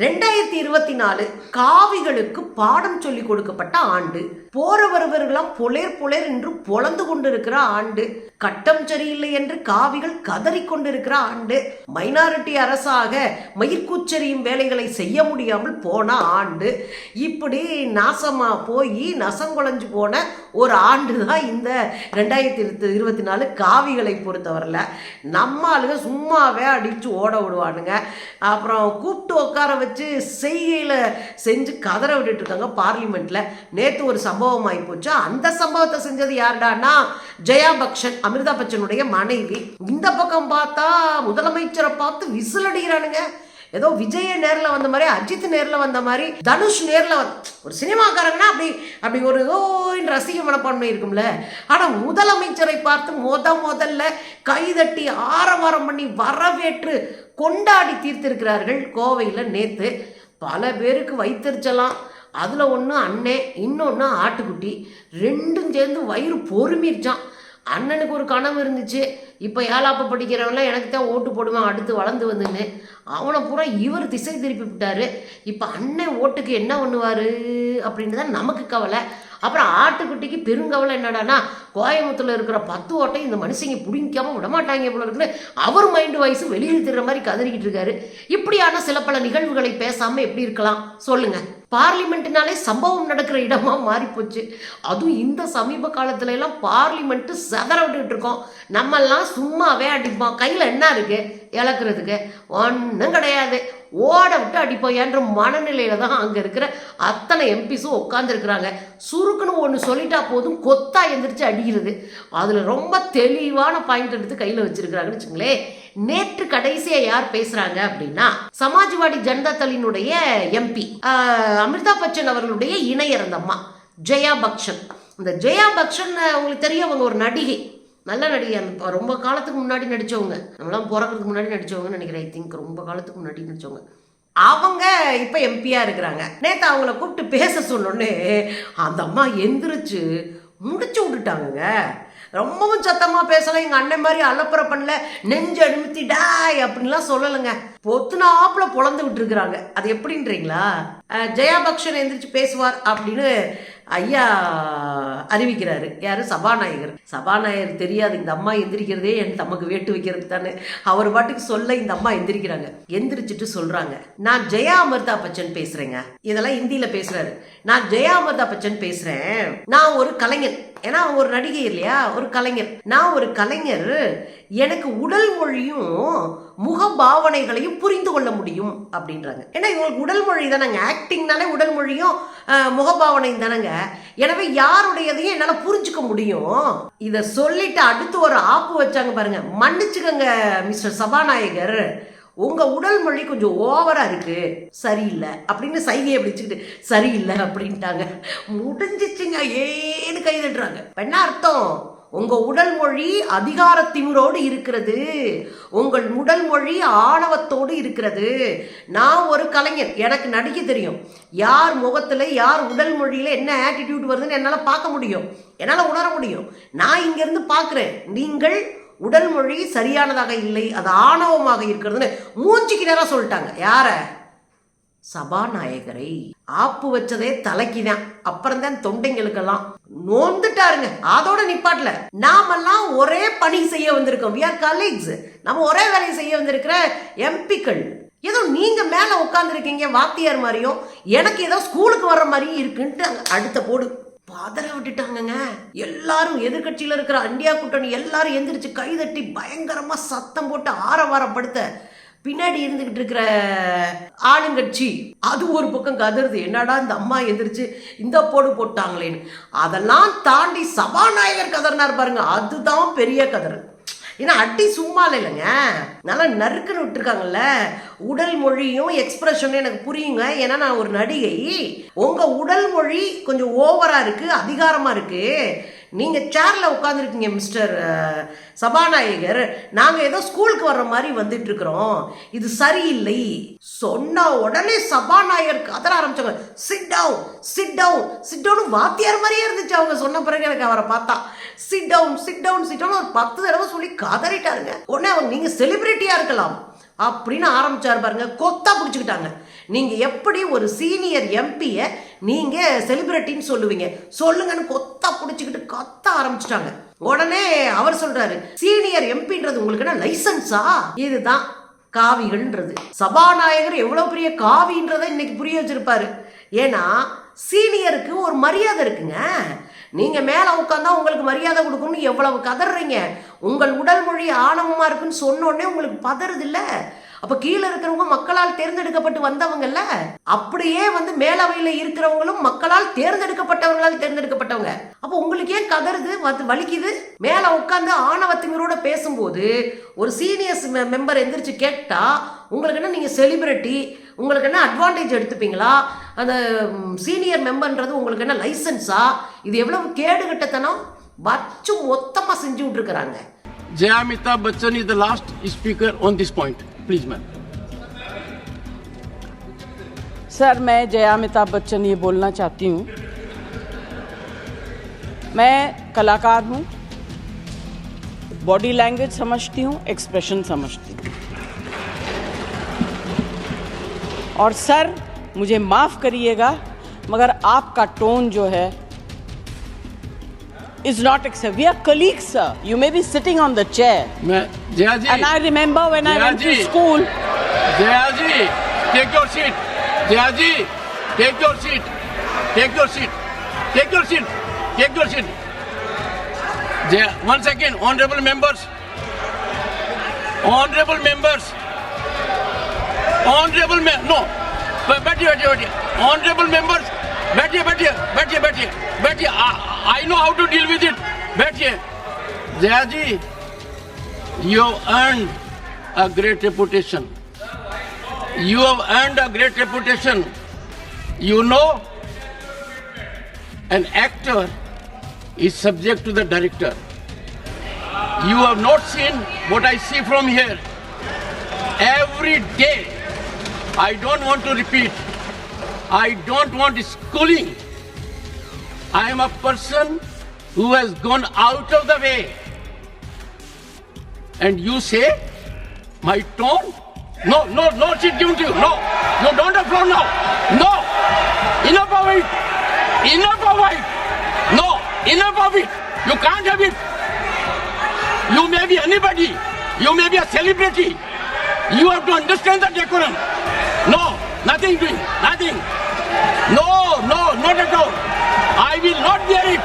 ரெண்டாயிரத்தி இருபத்தி நாலு காவிகளுக்கு பாடம் சொல்லி கொடுக்கப்பட்ட ஆண்டு. போற வருவர்களாம் புலேர் புலேர் என்று பொழந்து கொண்டிருக்கிற ஆண்டு. கட்டம் சரியில்லை என்று காவிகள் கதறி கொண்டிருக்கிற ஆண்டு. மைனாரிட்டி அரசாக மயிர்கூச்சரியும் வேலைகளை செய்ய முடியாமல் போன ஆண்டு. இப்படி நாசமா போய் நசங்குலைஞ்சு போன ஒரு ஆண்டு தான் இந்த ரெண்டாயிரத்தி இருபத்தி நாலு காவிகளை பொறுத்தவரையில் நம்ம ஆளுங்க சும்மாவே அடித்து ஓட விடுவானுங்க. அப்புறம் கூப்பிட்டு உட்கார வச்சு செய்கையில் செஞ்சு கதற விட்டுட்டு இருக்காங்க பார்லிமெண்ட்டில் நேற்று ஒரு சம்பவம் ஆகி போச்சு. அந்த சம்பவத்தை செஞ்சது யாருடான்னா ஜெயா பக்ஷன் அமிர்தா பச்சனுடைய மனைவி. இந்த பக்கம் பார்த்தா முதலமைச்சரை பார்த்து விசில் அடிக்கிறானுங்க. ஏதோ விஜய நேரில் வந்த மாதிரி அஜித் நேரில் வந்த மாதிரி தனுஷ் நேரில் வந் ஒரு சினிமாக்காரங்கன்னா அப்படி அப்படி ஒரு ஏதோ ரசிக மனப்பான்மை இருக்கும்ல. ஆனால் முதலமைச்சரை பார்த்து முத முதல்ல கைதட்டி ஆரவாரம் பண்ணி வரவேற்று கொண்டாடி தீர்த்திருக்கிறார்கள் கோவையில் நேற்று பல பேருக்கு வைத்தறிச்சலாம். அதில் ஒன்று அண்ணே இன்னொன்று ஆட்டுக்குட்டி. ரெண்டும் சேர்ந்து வயிறு பொறுமிருச்சான் அண்ணனுக்கு ஒரு கனவு இருந்துச்சு. இப்போ ஏழாப்ப படிக்கிறவங்களாம் எனக்கு தான் ஓட்டு போடுவேன் அடுத்து வளர்ந்து வந்துன்னு. அவனை பூரா இவர் திசை திருப்பி விட்டாரு. இப்போ அண்ணன் ஓட்டுக்கு என்ன பண்ணுவார் அப்படின்னு தான் நமக்கு கவலை. அப்புறம் ஆட்டுக்குட்டிக்கு பெருங்கவலை என்னடான்னா கோயம்புத்தூரில் இருக்கிற பத்து ஓட்டை இந்த மனுஷங்க பிடிக்காம விடமாட்டாங்க போல இருக்குன்னு அவர் மைண்டு வாய்ஸ் வெளியில் திற மாதிரி கதறிக்கிட்டு இருக்காரு. இப்படியான சில பல நிகழ்வுகளை பேசாமல் எப்படி இருக்கலாம்? சொல்லுங்கள் பார்லிமெண்ட்னாலே சம்பவம் நடக்கிற இடமா மாறி போச்சு. அதுவும் இந்த சமீப காலத்துல எல்லாம் பார்லிமெண்ட் செதற விட்டுட்டு இருக்கோம். நம்மெல்லாம் சும்மாவே அடிப்போம். கையில் என்ன இருக்கு? இழக்கிறதுக்கு. ஒன்றும் கிடையாது. ஓட விட்டு அடிப்போம் என்ற மனநிலையில தான் அங்கே இருக்கிற அத்தனை எம்பிஸும் உட்காந்துருக்குறாங்க சுருக்குன்னு ஒன்று சொல்லிட்டா போதும். கொத்தா எந்திரிச்சு அடிக்கிறது. அதில் ரொம்ப தெளிவான பாயிண்ட் எடுத்து கையில் வச்சிருக்கிறாங்கன்னு வச்சுங்களேன் நேற்று கடைசியா யார் பேசுறாங்க அப்படின்னா சமாஜ்வாடி ஜனதா தளினுடைய எம்பி அமிர்தா பச்சன் அவர்களுடைய இணையர் அந்த அம்மா ஜெயா பக்ஷன். இந்த ஜெயா பக்ஷன் உங்களுக்கு தெரியும் அவங்க ஒரு நடிகை. நல்ல நடிகை. அந்த ரொம்ப காலத்துக்கு முன்னாடி நடிச்சவங்க. நம்மளாம் பிறக்கிறதுக்கு முன்னாடி நடிச்சவங்கன்னு நினைக்கிறேன் ஐ திங்க் ரொம்ப காலத்துக்கு முன்னாடி நடிச்சவங்க. அவங்க இப்போ எம்பியா இருக்கிறாங்க. நேற்று அவங்கள கூப்பிட்டு பேச சொன்னோன்னே அந்த அம்மா எந்திரிச்சு முடிச்சு விட்டுட்டாங்க ரொம்பவும் சத்தமா பேசல. எங்க அண்ணன் மாதிரி அலப்புற பண்ணல. நெஞ்சு அனுமதி டாய் அப்படின்லாம் சொல்லலைங்க. பொத்துனாப்புல பொழந்து விட்டுருக்குறாங்க அது எப்படின்றீங்களா? ஜெயாபக்ஷன் ஜெயா பக்ஷன் எந்திரிச்சு பேசுவார் அப்படின்னு ஐயா அறிவிக்கிறாரு. யாரு? சபாநாயகர். சபாநாயகர் தெரியாது. இந்த அம்மா எந்திரிக்கிறதே என் தமக்கு வேட்டு வைக்கிறது தானே. அவர் பாட்டுக்கு சொல்ல இந்த அம்மா எந்திரிக்கிறாங்க. எந்திரிச்சிட்டு சொல்றாங்க. நான் ஜெயா அமிர்தா பச்சன் பேசுறேங்க. இதெல்லாம் ஹிந்தியில் பேசுறாரு. நான் ஜெயா அமிர்தா பச்சன் பேசுறேன். நான் ஒரு கலைஞர். ஏன்னா ஒரு நடிகை இல்லையா? ஒரு கலைஞர். நான் ஒரு கலைஞர். எனக்கு உடல் மொழியும் முக பாவனைகளையும் புரிந்து கொள்ள முடியும் அப்படின்றாங்க. ஏன்னா இவங்களுக்கு உடல் மொழி தானேங்க. ஆக்டிங்னாலே உடல் மொழியும் முகபாவனையும் தானேங்க. எனவே யாருடையதையும் என்னால் புரிஞ்சுக்க முடியும். இதை சொல்லிட்டு அடுத்து ஒரு ஆப்பு வச்சாங்க பாருங்க. மன்னிச்சுக்கங்க மிஸ்டர் சபாநாயகர். உங்கள் உடல் மொழி கொஞ்சம் ஓவராக இருக்குது சரியில்லை. அப்படின்னு சைகையை பிடிச்சிக்கிட்டு சரியில்லை அப்படின்ட்டாங்க. முடிஞ்சிச்சுங்க. ஏன்னு கை தட்டுறாங்க. என்ன அர்த்தம்? உங்க உடல் மொழி அதிகார திமிரோடு இருக்கிறது. உங்கள் உடல் மொழி ஆணவத்தோடு இருக்கிறது. நான் ஒரு கலைஞர். எனக்கு நடிக்க தெரியும். யார் முகத்தில் யார் உடல் மொழியில் என்ன ஆட்டிடியூட் வருதுன்னு என்னால் பார்க்க முடியும். என்னால் உணர முடியும். நான் இங்கேருந்து பார்க்குறேன். நீங்கள் உடல் மொழி சரியானதாக இல்லை அது ஆணவமாக இருக்கிறதுன்னு மூஞ்சிக்கு நேரம் சொல்லிட்டாங்க. யார? சபாநாயகரை. ஆப்பு வச்சதே தலைக்கு தான் அப்புறம் தான் தொண்டைங்களுக்கெல்லாம். நோந்துட்டாருங்க. அதோட நிப்பாட்டல. நாமெல்லாம் ஒரே பணி செய்ய வந்திருக்கோம். வி ஆர் கலீக்ஸ் நம்ம ஒரே வேலையை செய்ய வந்திருக்கிற எம்பிக்கள். ஏதோ நீங்க மேல உட்காந்துருக்கீங்க வாத்தியார் மாதிரியும். எனக்கு ஏதோ ஸ்கூலுக்கு வர்ற மாதிரியும் இருக்குன்ட்டு அடுத்த போடு. பதற விட்டுட்டாங்கங்க. எல்லாரும் எதிர்கட்சியில் இருக்கிற அண்டியா கூட்டணி எல்லாரும் எந்திரிச்சு கைதட்டி பயங்கரமா சத்தம் போட்டு ஆரவாரப்படுத்த பின்னாடி இருந்துகிட்டு இருக்கிற ஆளுங்கட்சி அது ஒரு பக்கம் கதறுது. என்னடா இந்த அம்மா எந்திரிச்சு இந்த போடு போட்டாங்களேன்னு. அதெல்லாம் தாண்டி சபாநாயகர் கதறினார் பாருங்க. அதுதான் பெரிய கதறு. ஏன்னா அடி சும்மா இல்லைங்க. நல்லா நறுக்குன்னு விட்டுருக்காங்கல்ல. உடல் மொழியும் எக்ஸ்பிரஷனும் எனக்கு புரியுங்க. ஏன்னா நான் ஒரு நடிகை. உங்கள் உடல் மொழி கொஞ்சம் ஓவராக இருக்குது அதிகாரமாக இருக்கு. நீங்கள் சேரில் உட்காந்துருக்கீங்க மிஸ்டர் சபாநாயகர். நாங்கள் ஏதோ ஸ்கூலுக்கு வர்ற மாதிரி வந்துட்டு இருக்கிறோம் இது சரியில்லை. சொன்ன உடனே சபாநாயகர் கதற ஆரம்பிச்சாங்க. Sit down sit down sit down வாத்தியார் மாதிரியே இருந்துச்சு அவங்க சொன்ன பிறகு எனக்கு அவரை பார்த்தா. Sit down sit down sit down ஒரு பத்து தடவை சொல்லி கதறிட்டாருங்க. உடனே அவங்க நீங்கள் செலிப்ரிட்டியாக இருக்கலாம். அப்படின்னு ஆரம்பிச்சார் பாருங்க. கொத்தா பிடிச்சிக்கிட்டாங்க. நீங்கள் எப்படி ஒரு சீனியர் எம்பியை நீங்கள் செலிபிரிட்டின்னு சொல்லுவீங்க? சொல்லுங்கன்னு கொத்தா பிடிச்சிக்கிட்டு கத்த ஆரம்பிச்சிட்டாங்க. உடனே அவர் சொல்றாரு சீனியர் எம்பின்றது உங்களுக்கு என்ன லைசன்ஸா இதுதான் காவிகள்ன்றது. சபாநாயகர் எவ்வளோ பெரிய காவின்றதை இன்னைக்கு புரிய வச்சிருப்பாரு. ஏன்னா சீனியருக்கு ஒரு மரியாதை இருக்குங்க. நீங்கள் மேலே உட்காந்தா உங்களுக்கு மரியாதை கொடுக்கணும்னு எவ்வளவு கதறீங்க. உங்கள் உடல் மொழி ஆணவமாக இருக்குன்னு சொன்னோடனே உங்களுக்கு பதறது இல்லை? அப்ப கீழே இருக்கிறவங்க மக்களால் தேர்ந்தெடுக்கப்பட்டு வந்தவங்கல்ல? அப்படியே வந்து மேலவையில இருக்கிறவங்களும் மக்களால் தேர்ந்தெடுக்கப்பட்டவங்களால் தேர்ந்தெடுக்கப்பட்டவங்க. அப்ப உங்களுக்கு ஏன் கதறுது? வலிக்குது? மேல உட்காந்து ஆணவத்தினரோட பேசும்போது ஒரு சீனியர்ஸ் மெம்பர் எந்திரிச்சு கேட்டா உங்களுக்கு என்ன நீங்க செலிபிரிட்டி? உங்களுக்கு என்ன அட்வான்டேஜ் எடுத்துப்பீங்களா? அந்த சீனியர் மெம்பர்ன்றது உங்களுக்கு என்ன லைசன்ஸா? இது எவ்வளவு கேடுகட்டத்தனம்? வச்சு மொத்தமா செஞ்சு விட்டுருக்குறாங்க. Amitabh Bachchan is the last speaker on this point Please, ma'am. Sir मैं जया अमिताभ बच्चन ये बोलना चाहती हूँ। मैं कलाकार हूँ। बॉडी लैंग्वेज समझती हूँ एक्सप्रेशन समझती हूँ। और सर मुझे माफ़ करिएगा मगर आपका टोन जो है is not acceptable. We are colleagues, sir. You may be sitting on the chair. Ma- Jayaji. And I remember when Jayaji. I went to school. Jayaji, take your seat. Jayaji, take your seat. Take your seat. Take your seat. Take your seat. Jay- One second, honorable members. Honorable members. Honorable me- no. But, but, but, but, honorable members. बैठिए बैठिए बैठिए बैठिए बैठिए I know how to deal with it बैठिए जया जी you have earned a great reputation you have earned a great reputation you know an actor is subject to the director you have not seen what i see from here every day I don't want to repeat. I don't want schooling. I am a person who has gone out of the way. And you say, my tone? No, no, no shit given to you. No, you don't have floor now. No, enough of it. Enough of it. No, enough of it. You can't have it. You may be anybody. You may be a celebrity. You have to understand the decorum. No, nothing doing, nothing. No, no, not at all. I will not bear it.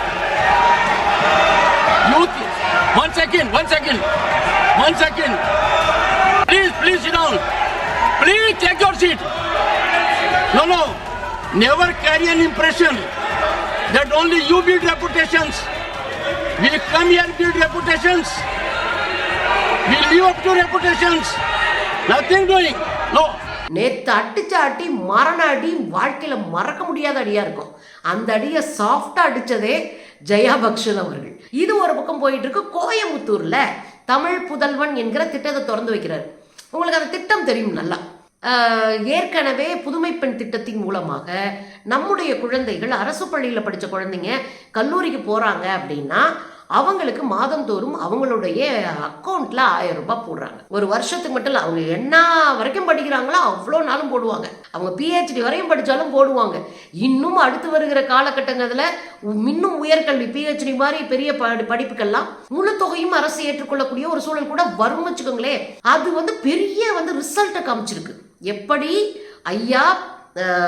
You, th- one second, one second, one second. Please, please sit down. Please take your seat. No, no. Never carry an impression that only you build reputations. We come here build reputations. We live up to reputations. Nothing doing. No. நேற்று அடிச்ச அடி மரண அடி வாழ்க்கையில் மறக்க முடியாத அடியாக இருக்கும். அந்த அடியை சாஃப்டாக அடித்ததே ஜெயா பக்ஷன் அவர்கள். இது ஒரு பக்கம் போயிட்டு இருக்கு கோயம்புத்தூரில் தமிழ் புதல்வன் என்கிற திட்டத்தை திறந்து வைக்கிறார். உங்களுக்கு அந்த திட்டம் தெரியும் நல்லா. ஏற்கனவே புதுமை பெண் திட்டத்தின் மூலமாக நம்முடைய குழந்தைகள் அரசு பள்ளியில் படித்த குழந்தைங்க கல்லூரிக்கு போகிறாங்க அப்படின்னா அவங்களுக்கு மாதந்தோறும் அவங்களுடைய அக்கௌண்ட்ல ஆயிரம் ரூபாய் போடுறாங்க. ஒரு வருஷத்துக்கு மட்டும் இல்லை அவங்க என்ன வரைக்கும் படிக்கிறாங்களோ அவ்வளோ நாளும் போடுவாங்க. அவங்க பிஹெச்டி வரையும் படித்தாலும் போடுவாங்க. இன்னும் அடுத்து வருகிற காலகட்டங்களில் இன்னும் உயர்கல்வி பிஹெச்டி மாதிரி பெரிய படி படிப்புக்கெல்லாம் முழு தொகையும் அரசு ஏற்றுக்கொள்ளக்கூடிய ஒரு சூழல் கூட வரும் வச்சுக்கோங்களேன். அது வந்து பெரிய வந்து ரிசல்ட்டை காமிச்சிருக்கு. எப்படி? ஐயா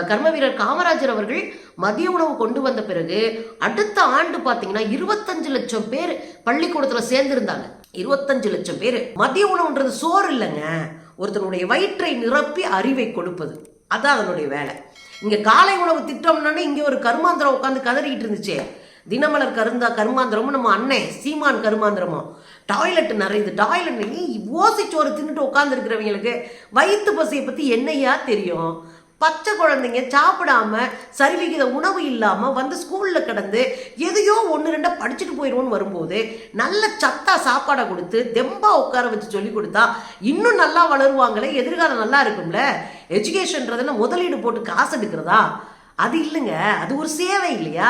கர்ம வீரர் காமராஜர் அவர்கள் மதிய உணவு கொண்டு வந்த பிறகு அடுத்த ஆண்டு பார்த்தீங்கன்னா இருபத்தஞ்சு லட்சம் பேர் பள்ளிக்கூடத்தில் சேர்ந்துருந்தாங்க. இருபத்தஞ்சு லட்சம் பேர். மதிய உணவுன்றது சோறு இல்லைங்க. ஒருத்தனுடைய வயிற்றை நிரப்பி அறிவை கொடுப்பது. அதான் அதனுடைய வேலை. இங்கே காலை உணவு திட்டம்னானே இங்கே ஒரு கருமாந்திரம் உட்காந்து கதறிக்கிட்டு இருந்துச்சே. தினமலர் கருந்தா கருமாந்திரமும் நம்ம அண்ணன் சீமான் கருமாந்திரமும் டாய்லெட் நிறையுது. டாய்லெட் ஓசிச்சோறு தின்னுட்டு உட்காந்துருக்கிறவங்களுக்கு வயிற்று பசியை பற்றி என்னையா தெரியும்? பச்சை குழந்தைங்க சாப்பிடாம சரிவிகித உணவு இல்லாமல் வந்து ஸ்கூலில் கிடந்து எதையோ ஒன்று ரெண்டாக படிச்சுட்டு போயிடுவோன்னு வரும்போது நல்ல சத்தா சாப்பாடை கொடுத்து தெம்பா உட்கார வச்சு சொல்லி கொடுத்தா இன்னும் நல்லா வளருவாங்களே எதிர்காலம் நல்லா இருக்கும்ல? எஜுகேஷன்றதுல முதலீடு போட்டு காசு எடுக்கிறதா? அது இல்லைங்க. அது ஒரு சேவை இல்லையா?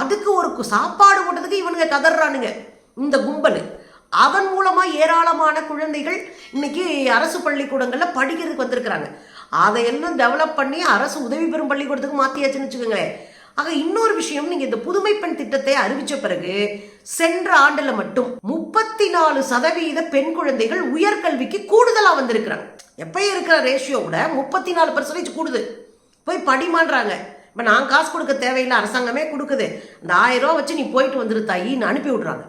அதுக்கு ஒரு சாப்பாடு போட்டதுக்கு இவனுங்க கதறானுங்க இந்த கும்பல். அதன் மூலமா ஏராளமான குழந்தைகள் இன்னைக்கு அரசு பள்ளிக்கூடங்களில் படிக்கிறதுக்கு வந்திருக்கிறாங்க. அதையெல்லாம் டெவலப் பண்ணி அரசு உதவி பெறும் பள்ளிக்கூடத்துக்கு மாற்றியாச்சுன்னு வச்சுக்கோங்களேன். ஆக இன்னொரு விஷயம் நீங்கள் இந்த புதுமை பெண் திட்டத்தை அறிவித்த பிறகு சென்ற ஆண்டில் மட்டும் முப்பத்தி நாலு சதவீத பெண் குழந்தைகள் உயர்கல்விக்கு கூடுதலாக வந்திருக்கிறாங்க. எப்பயும் இருக்கிற ரேஷியோ விட முப்பத்தி நாலு பர்சன்டேஜ் கூடுது. போய் படிமான்றாங்க இப்போ நான் காசு கொடுக்க தேவையில்லை அரசாங்கமே கொடுக்குது. அந்த ஆயிரம் ரூபா வச்சு நீ போயிட்டு வந்துரு தாயின்னு அனுப்பி விட்றாங்க.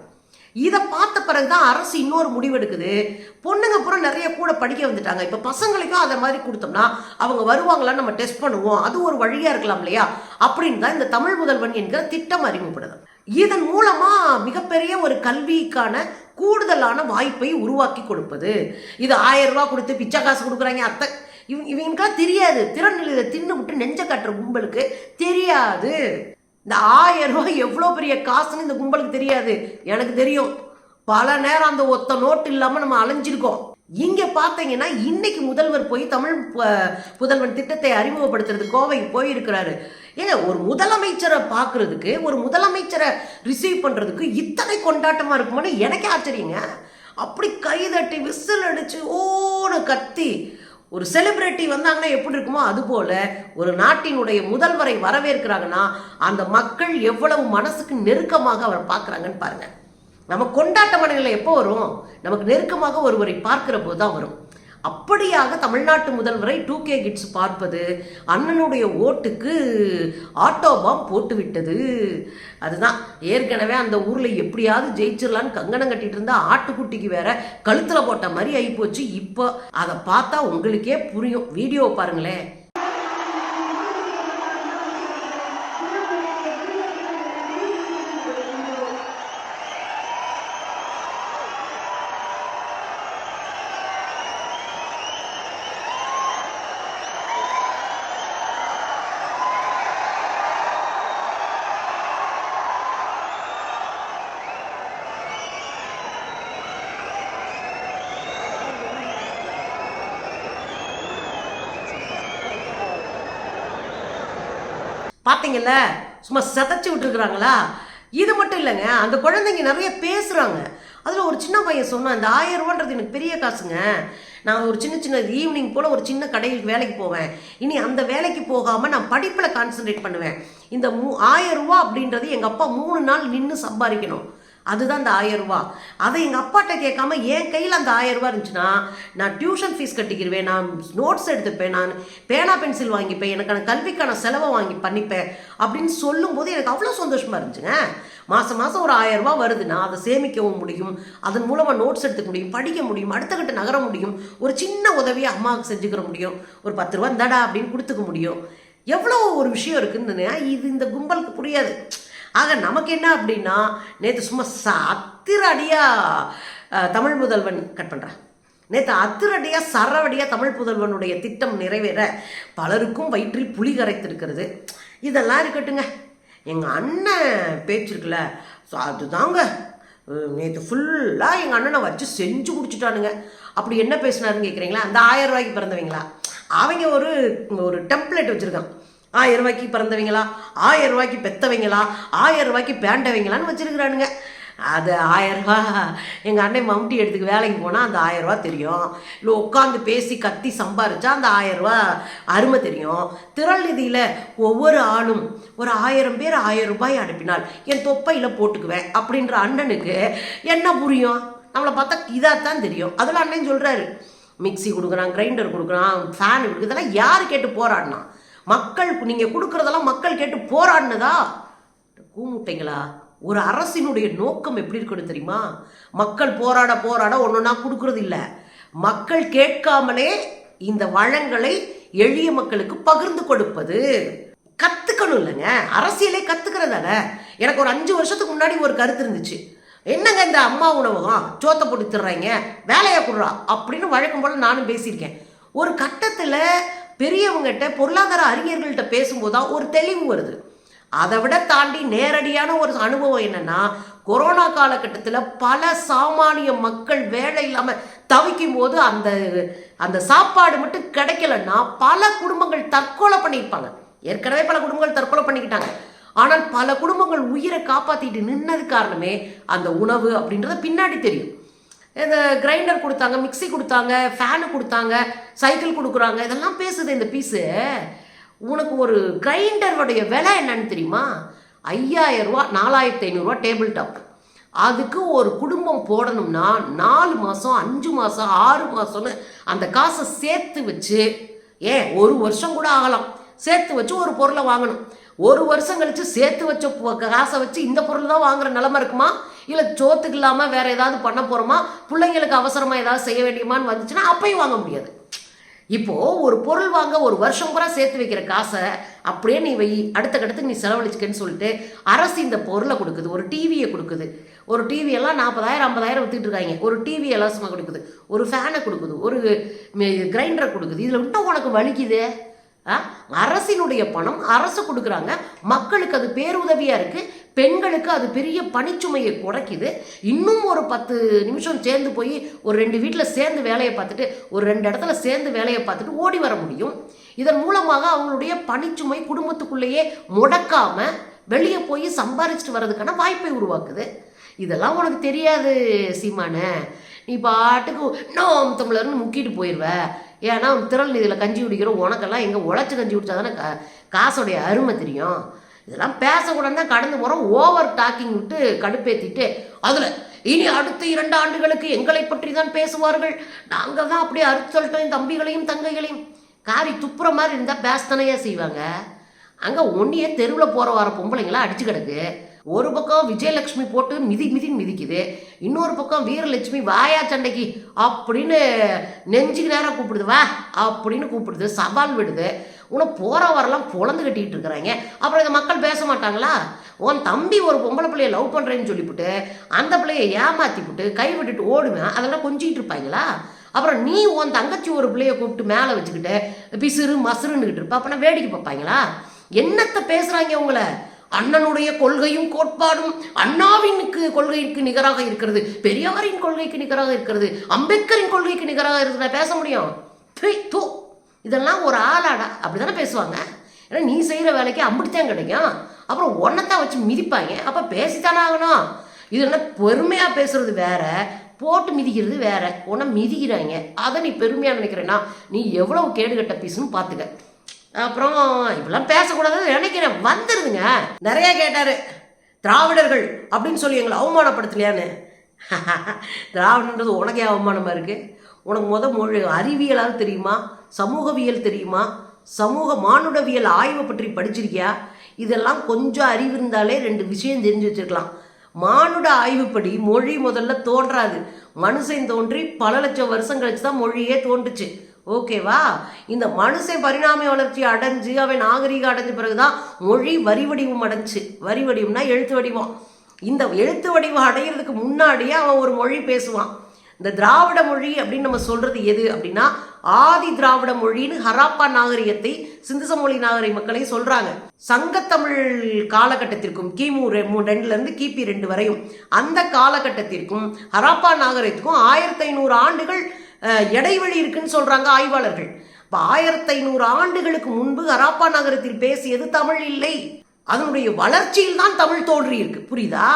இதை பார்த்த பிறகுதான் அரசு இன்னொரு முடிவெடுக்குது. பொண்ணுங்க பூரா நிறைய கூட படிக்க வந்துட்டாங்க. இப்போ பசங்களுக்கும் அதை மாதிரி கொடுத்தோம்னா அவங்க வருவாங்களான்னு நம்ம டெஸ்ட் பண்ணுவோம். அது ஒரு வழியாக இருக்கலாம் இல்லையா? அப்படின்னு தான் இந்த தமிழ் முதல்வன் என்கிற திட்டம் அறிமுகப்படுது. இதன் மூலமாக மிகப்பெரிய ஒரு கல்விக்கான கூடுதலான வாய்ப்பை உருவாக்கி கொடுப்பது. இது ஆயிரம் ரூபா கொடுத்து பிச்சை காசு கொடுக்குறாங்க அத்தை. இவங்க இவங்களுக்கெல்லாம் தெரியாது. திறநிலையில தின்னு விட்டு நெஞ்ச காட்டுற கும்பலுக்கு தெரியாது. இந்த ஆயிரம் ரூபாய் எவ்வளோ பெரிய காசுன்னு இந்த கும்பலுக்கு தெரியாது. எனக்கு தெரியும். பல நேரம் அந்த ஒத்த நோட்டு இல்லாமல் நம்ம அலைஞ்சிருக்கோம். இங்கே பார்த்தீங்கன்னா இன்னைக்கு முதல்வர் போய் தமிழ் புதல்வன் திட்டத்தை அறிமுகப்படுத்துறது கோவைக்கு போயிருக்கிறாரு. ஏங்க ஒரு முதலமைச்சரை பார்க்கறதுக்கு ஒரு முதலமைச்சரை ரிசீவ் பண்ணுறதுக்கு இத்தனை கொண்டாட்டமாக இருக்குமான்னு எனக்கே ஆச்சரியங்க. அப்படி கைதட்டி விசில் அடித்து ஓன கத்தி ஒரு செலிபிரிட்டி வந்தாங்கன்னா எப்படி இருக்குமோ அதுபோல ஒரு நாட்டினுடைய முதல்வரை வரவேற்கிறாங்கன்னா அந்த மக்கள் எவ்வளவு மனசுக்கு நெருக்கமாக அவர் பார்க்குறாங்கன்னு பாருங்க. நம்ம கொண்டாட்ட மனநிலை எப்போ வரும்? நமக்கு நெருக்கமாக ஒருவரை பார்க்கிற போது தான் வரும். அப்படியாக தமிழ்நாட்டு முதல்வரை டூ கே கிட்ஸ் பார்ப்பது அண்ணனுடைய ஓட்டுக்கு ஆட்டோபாம் போட்டுவிட்டது. அதுதான். ஏற்கனவே அந்த ஊரில் எப்படியாவது ஜெயிச்சிடலான்னு கங்கணம் கட்டிட்டு இருந்தா ஆட்டுக்குட்டிக்கு வேற கழுத்தில் போட்ட மாதிரி ஆகிப்போச்சு இப்போ அதை பார்த்தா உங்களுக்கே புரியும். வீடியோ பாருங்களேன். பார்த்தீங்கல்ல சும்மா செதைச்சு விட்டுருக்குறாங்களா? இது மட்டும் இல்லைங்க அந்த குழந்தைங்க நிறைய பேசுகிறாங்க அதில் ஒரு சின்ன பையன் சொன்னான் இந்த ஆயிரம் ரூபான்றது எனக்கு பெரிய காசுங்க. நான் ஒரு சின்ன சின்ன ஈவினிங் போல் ஒரு சின்ன கடையில் வேலைக்கு போவேன். இனி அந்த வேலைக்கு போகாமல் நான் படிப்பில் கான்சன்ட்ரேட் பண்ணுவேன். இந்த மூ ஆயிரம் ரூபா அப்படின்றது எங்கள் அப்பா மூணு நாள் நின்று சம்பாதிக்கணும். அதுதான் அந்த ஆயிரம் ரூபா. அதை எங்கள் அப்பாட்ட கேட்காம என் கையில் அந்த ஆயிரம் ரூபா இருந்துச்சுன்னா நான் டியூஷன் ஃபீஸ் கட்டிக்கிடுவேன் நான் நோட்ஸ் எடுத்துப்பேன் நான் பேனா பென்சில் வாங்கிப்பேன் எனக்கான கல்விக்கான செலவை வாங்கி பண்ணிப்பேன் அப்படின்னு சொல்லும்போது எனக்கு அவ்வளோ சந்தோஷமாக இருந்துச்சுங்க. மாதம் மாதம் ஒரு ஆயிரம் ரூபாய் வருதுன்னா அதை சேமிக்கவும் முடியும். அதன் மூலமாக நோட்ஸ் எடுத்துக்க முடியும் படிக்க முடியும் அடுத்த கட்ட நகர முடியும். ஒரு சின்ன உதவியை அம்மாவுக்கு செஞ்சுக்கிற முடியும். ஒரு பத்து ரூபா இந்தாடா அப்படின்னு கொடுத்துக்க முடியும். எவ்வளோ ஒரு விஷயம் இருக்குன்னு இது இந்த கும்பலுக்கு புரியாது. ஆக நமக்கு என்ன அப்படின்னா நேற்று சும்மா அத்திரடியாக தமிழ் முதல்வன் கட் பண்ணுறான் நேற்று அத்திரடியாக சரவடியாக தமிழ் புதல்வனுடைய திட்டம் நிறைவேற பலருக்கும் வயிற்றில் புலி கரைத்திருக்கிறது. இதெல்லாம் இருக்கட்டுங்க. எங்கள் அண்ணன் பேச்சு இருக்குல்ல ஸோ அதுதாங்க. நேற்று ஃபுல்லாக எங்கள் அண்ணனை வச்சு செஞ்சு குடிச்சிட்டானுங்க. அப்படி என்ன பேசினாருன்னு கேட்குறீங்களா அந்த ஆயிரம் ரூபாய்க்கு பிறந்தவங்களா? அவங்க ஒரு ஒரு டெம்ப்ளேட் வச்சுருக்கான். ஆயிரம் ரூபாய்க்கு பிறந்தவங்களா? ஆயிரம் ரூபாய்க்கு பெத்தவங்களா? ஆயிரம் ரூபாய்க்கு பேண்டவங்களான்னு வச்சிருக்கிறானுங்க. அது ஆயிரம் எங்கள் அண்ணன் மம்டி எடுத்துக்கு வேலைக்கு போனால் அந்த ஆயிரம் தெரியும். இல்லை உட்காந்து பேசி கத்தி சம்பாரிச்சா அந்த ஆயிரம் அருமை தெரியும். திரள் நிதியில் ஒவ்வொரு ஆளும் ஒரு ஆயிரம் பேர் ஆயிரம் ரூபாய் அனுப்பினால் என் தொப்பையில் போட்டுக்குவேன் அப்படின்ற அண்ணனுக்கு என்ன புரியும்? நம்மளை பார்த்தா இதாக தான் தெரியும். அதில் அண்ணன் சொல்கிறாரு மிக்ஸி கொடுக்குறான் கிரைண்டர் கொடுக்குறான் ஃபேன் கொடுக்குறது இதெல்லாம் யார் கேட்டு போராடினா? மக்கள் நீங்கள் கொடுக்குறதெல்லாம் மக்கள் கேட்டு போராடினதா? கூமுட்டைங்களா? ஒரு அரசினுடைய நோக்கம் எப்படி இருக்கணும் தெரியுமா? மக்கள் போராட போராட ஒன்றொன்னா கொடுக்கறது இல்லை. மக்கள் கேட்காமலே இந்த வளங்களை எளிய மக்களுக்கு பகிர்ந்து கொடுப்பது. கத்துக்கணும் இல்லைங்க. அரசியலே கத்துக்கிறதால எனக்கு ஒரு அஞ்சு வருஷத்துக்கு முன்னாடி ஒரு கருத்து இருந்துச்சு. என்னங்க இந்த அம்மா உணவகம்? சோத்தை போட்டு திடுறாங்க வேலையை கொடுறா? அப்படின்னு வழக்கம் போல நானும் பேசியிருக்கேன். ஒரு கட்டத்தில் பெரியவங்ககிட்ட பொருளாதார அறிஞர்கள்ட்ட பேசும்போது தான் ஒரு தெளிவு வருது. அதை விட தாண்டி நேரடியான ஒரு அனுபவம் என்னன்னா கொரோனா காலகட்டத்தில் பல சாமானிய மக்கள் வேலை இல்லாமல் தவிக்கும் போது அந்த அந்த சாப்பாடு மட்டும் கிடைக்கலன்னா பல குடும்பங்கள் தற்கொலை பண்ணியிருப்பாங்க. ஏற்கனவே பல குடும்பங்கள் தற்கொலை பண்ணிக்கிட்டாங்க. ஆனால் பல குடும்பங்கள் உயிரை காப்பாற்றிட்டு நின்னது காரணமே அந்த உணவு அப்படின்றத பின்னாடி தெரியும். இந்த கிரைண்டர் கொடுத்தாங்க மிக்ஸி கொடுத்தாங்க ஃபேனு கொடுத்தாங்க சைக்கிள் கொடுக்குறாங்க. இதெல்லாம் பேசுது இந்த பீஸு உனக்கு ஒரு கிரைண்டருடைய விலை என்னன்னு தெரியுமா? ஐயாயிரரூவா ரூபா நாலாயிரத்தி ஐநூறுரூவா டேபிள் டாப் அதுக்கு ஒரு குடும்பம் போடணும்னா நாலு மாதம் அஞ்சு மாதம் ஆறு மாதம்னு அந்த காசை சேர்த்து வச்சு ஏன் ஒரு வருஷம் கூட ஆகலாம். சேர்த்து வச்சு ஒரு பொருளை வாங்கணும். ஒரு வருஷம் கழித்து சேர்த்து வச்ச காசை வச்சு இந்த பொருள் தான் வாங்குற நிலமை இருக்குமா? இல்லை சோத்துக்கு இல்லாமல் வேறு ஏதாவது பண்ண போகிறோமா பிள்ளைங்களுக்கு அவசரமாக ஏதாவது செய்ய வேண்டியமான்னு வந்துச்சுன்னா அப்பையும் வாங்க முடியாது. இப்போது ஒரு பொருள் வாங்க ஒரு வருஷம் பூரா சேர்த்து வைக்கிற காசை அப்படியே நீ வை அடுத்த கட்டத்துக்கு நீ செலவழிச்சுக்கன்னு சொல்லிட்டு அரசு இந்த பொருளை கொடுக்குது ஒரு டிவியை கொடுக்குது. ஒரு டிவியெல்லாம் நாற்பதாயிரம் ஐம்பதாயிரம் வித்துட்டு இருக்காங்க. ஒரு டிவி இலவசமாக கொடுக்குது. ஒரு ஃபேனை கொடுக்குது. ஒரு கிரைண்டரை கொடுக்குது. இதில் விட்டு உனக்கு வலிக்குது? அரசினுடைய பணம் அரசு கொடுக்குறாங்க. மக்களுக்கு அது பேருதவியாக இருக்குது பெண்களுக்கு அது பெரிய பணிச்சுமையை குறைக்குது. இன்னும் ஒரு பத்து நிமிஷம் சேர்ந்து போய் ஒரு ரெண்டு வீட்டில் சேர்ந்து வேலையை பார்த்துட்டு ஒரு ரெண்டு இடத்துல சேர்ந்து வேலையை பார்த்துட்டு ஓடி வர முடியும். இதன் மூலமாக அவங்களுடைய பணிச்சுமை குடும்பத்துக்குள்ளேயே முடக்காமல் வெளியே போய் சம்பாரிச்சிட்டு வர்றதுக்கான வாய்ப்பை உருவாக்குது. இதெல்லாம் உனக்கு தெரியாது சீமானே. நீ பாட்டுக்கு நோம் தமிழர்னு முக்கிட்டு போயிடுவ ஏன்னா திரள் இதில் கஞ்சி குடிக்கிற உனக்கெல்லாம் எங்கே உழைச்சி கஞ்சி குடித்தா தானே கா காசோடைய அருமை தெரியும். இதெல்லாம் பேசக்கூடாது தான் கடந்து போகிறோம் ஓவர் டாக்கிங் விட்டு கடுப்பேற்றிட்டு அதில் இனி அடுத்த இரண்டு ஆண்டுகளுக்கு எங்களை பற்றி தான் பேசுவார்கள். நாங்கள் தான் அப்படியே அறுத்து சொல்லிட்டோம் என் தம்பிகளையும் தங்கைகளையும் காரி துப்புற மாதிரி இருந்தால் பேசத்தானையா செய்வாங்க? அங்கே ஒன்றியே தெருவில் போகிற வர பொம்பளைங்களாம் அடிச்சு கிடக்கு. ஒரு பக்கம் விஜயலட்சுமி போட்டு மிதி மிதின்னு மிதிக்குது இன்னொரு பக்கம் வீரலட்சுமி வாயா சண்டைக்கு அப்படின்னு நெஞ்சுக்கு நேரம் கூப்பிடுது வா அப்படின்னு கூப்பிடுது சவால் விடுது. உனக்கு போகிற வரலாம் பொழந்து கட்டிக்கிட்டு இருக்கிறாங்க. அப்புறம் இந்த மக்கள் பேச மாட்டாங்களா? உன் தம்பி ஒரு பொம்பளை பிள்ளைய லவ் பண்ணுறேன்னு சொல்லிவிட்டு அந்த பிள்ளைய ஏமாற்றி விட்டு கை விட்டுட்டு ஓடுவேன் அதெல்லாம் கொஞ்சிட்டு இருப்பாங்களா? அப்புறம் நீ உன் தங்கச்சி ஒரு பிள்ளைய கூப்பிட்டு மேலே வச்சுக்கிட்டு பிசுறு மசுருன்னுக்கிட்டு இருப்ப அப்போனா வேடிக்கை பார்ப்பாங்களா? என்னத்தை பேசுகிறாங்க உங்களை அண்ணனுடைய கொள்கையும் கோட்பாடும் அண்ணாவினுக்கு கொள்கைக்கு நிகராக இருக்கிறது. பெரியாரின் கொள்கைக்கு நிகராக இருக்கிறது. அம்பேத்கரின் கொள்கைக்கு நிகராக இருக்கிறத. பேச முடியும்? தூ. இதெல்லாம் ஒரு ஆளாடா. அப்படிதானே பேசுவாங்க? ஏன்னா நீ செய்கிற வேலைக்கு அப்படித்தான் கிடைக்கும். அப்புறம் ஒன்னத்தான் வச்சு மிதிப்பாங்க. அப்போ பேசித்தானே ஆகணும். இது என்ன பெருமையாக பேசுறது வேற போட்டு மிதிக்கிறது வேற. உன்னை மிதிக்கிறாங்க. அதை நீ பெருமையாக நினைக்கிறேன்னா நீ எவ்வளவு கேடுகட்ட பீஸ்னு பார்த்துக்க. அப்புறம் இப்பெல்லாம் பேசக்கூடாதுன்னு நினைக்கிறேன். வந்துடுதுங்க நிறைய கேட்டார். திராவிடர்கள் அப்படின்னு சொல்லி எங்களை அவமானப்படுத்தலையான்னு. திராவிடன்றது உனக்கே அவமானமாக இருக்குது உனக்கு முத மொழி அறிவியலால் தெரியுமா? சமூகவியல் தெரியுமா? சமூக மானுடவியல் ஆய்வை பற்றி படிச்சிருக்கியா? இதெல்லாம் கொஞ்சம் அறிவு இருந்தாலே ரெண்டு விஷயம் தெரிஞ்சு வச்சிருக்கலாம். மானுட ஆய்வுப்படி மொழி முதல்ல தோன்றாது. மனுஷன் தோன்றி பல லட்சம் வருஷம் கழிச்சு தான் மொழியே தோன்றுச்சு. ஓகேவா? இந்த மனுஷன் பரிணாம வளர்ச்சி அடைஞ்சு அவன் நாகரீகம் அடைஞ்ச பிறகுதான் மொழி வரி வடிவம் அடைஞ்சு. வரி வடிவம்னா எழுத்து வடிவம். இந்த எழுத்து வடிவம் அடையிறதுக்கு முன்னாடியே அவன் ஒரு மொழி பேசுவான். இந்த திராவிட மொழி அப்படின்னு நம்ம சொல்றது எது அப்படின்னா ஆதி திராவிட மொழின்னு ஹராப்பா நாகரிகத்தை சிந்து சமொழி நாகரிக மக்களை சொல்றாங்க. சங்கத்தமிழ் காலகட்டத்திற்கும் கிமு மூ- ரெண்டுல இருந்து கிபி ரெண்டு வரையும். அந்த காலகட்டத்திற்கும் ஹராப்பா நாகரிகத்துக்கும் ஆயிரத்தி ஐநூறு ஆண்டுகள் இடைவெளி இருக்குன்னு சொல்றாங்க ஆய்வாளர்கள். இப்போ ஆயிரத்தி ஐநூறு ஆண்டுகளுக்கு முன்பு ஹராப்பா நகரத்தில் பேசியது தமிழ் இல்லை. அதனுடைய வளர்ச்சியில் தான் தமிழ் தோன்றி இருக்கு புரியுதா?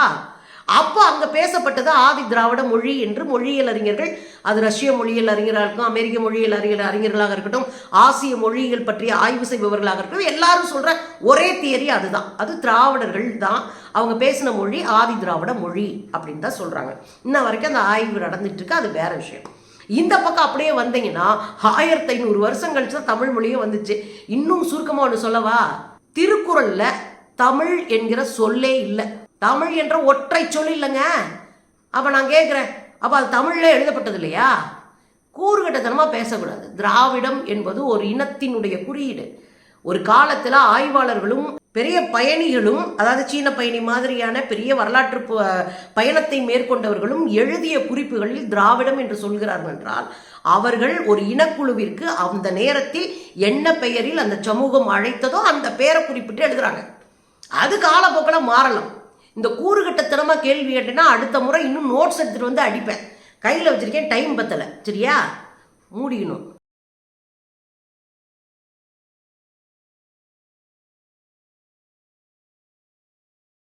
அப்போ அங்க பேசப்பட்டது ஆதி திராவிட மொழி என்று மொழியியல் அறிஞர்கள் அது ரஷ்ய மொழியியல் அறிஞராக இருக்கட்டும் அமெரிக்க மொழியியல் அறிஞர் அறிஞர்களாக இருக்கட்டும் ஆசிய மொழிகள் பற்றி ஆய்வு செய்பவர்களாக இருக்கட்டும் எல்லாரும் சொல்ற ஒரே தியரி அதுதான். அது திராவிடர்கள் தான் அவங்க பேசின மொழி ஆதி திராவிட மொழி அப்படின்னு தான் சொல்றாங்க. இன்ன வரைக்கும் அந்த ஆய்வு நடந்துட்டு இருக்கு. அது வேற விஷயம். இந்த பக்கம் அப்படியே வந்தீங்கன்னா ஆயிரத்தி ஐநூறு வருஷம் கழிச்சு தான் தமிழ் மொழியே வந்துச்சு. இன்னும் சுருக்கமாக ஒன்று சொல்லவா? திருக்குறளில் தமிழ் என்கிற சொல்லே இல்லை. தமிழ் என்ற ஒற்றை சொல் இல்லைங்க. அப்போ நான் கேட்குறேன் அப்போ அது தமிழில் எழுதப்பட்டது இல்லையா? கூறுகட்டத்தனமாக பேசக்கூடாது. திராவிடம் என்பது ஒரு இனத்தினுடைய குறியீடு. ஒரு காலத்தில் ஆய்வாளர்களும் பெரிய பயணிகளும் அதாவது சீன பயணி மாதிரியான பெரிய வரலாற்று ப- பயணத்தை மேற்கொண்டவர்களும் எழுதிய குறிப்புகளில் திராவிடம் என்று சொல்கிறார்கள் என்றால் அவர்கள் ஒரு இனக்குழுவிற்கு அந்த நேரத்தில் என்ன பெயரில் அந்த சமூகம் அழைத்ததோ அந்த பெயரை குறிப்பிட்டு எழுதுறாங்க. அது காலப்போக்கில் மாறலாம். இந்த கூறுகட்டத்தனமாக கேள்வி கேட்டேன்னா அடுத்த முறை இன்னும் நோட்ஸ் எடுத்துகிட்டு வந்து அடிப்பேன். கையில் வச்சுருக்கேன் டைம் பத்தலை. சரியா? மூடிக்கணும்.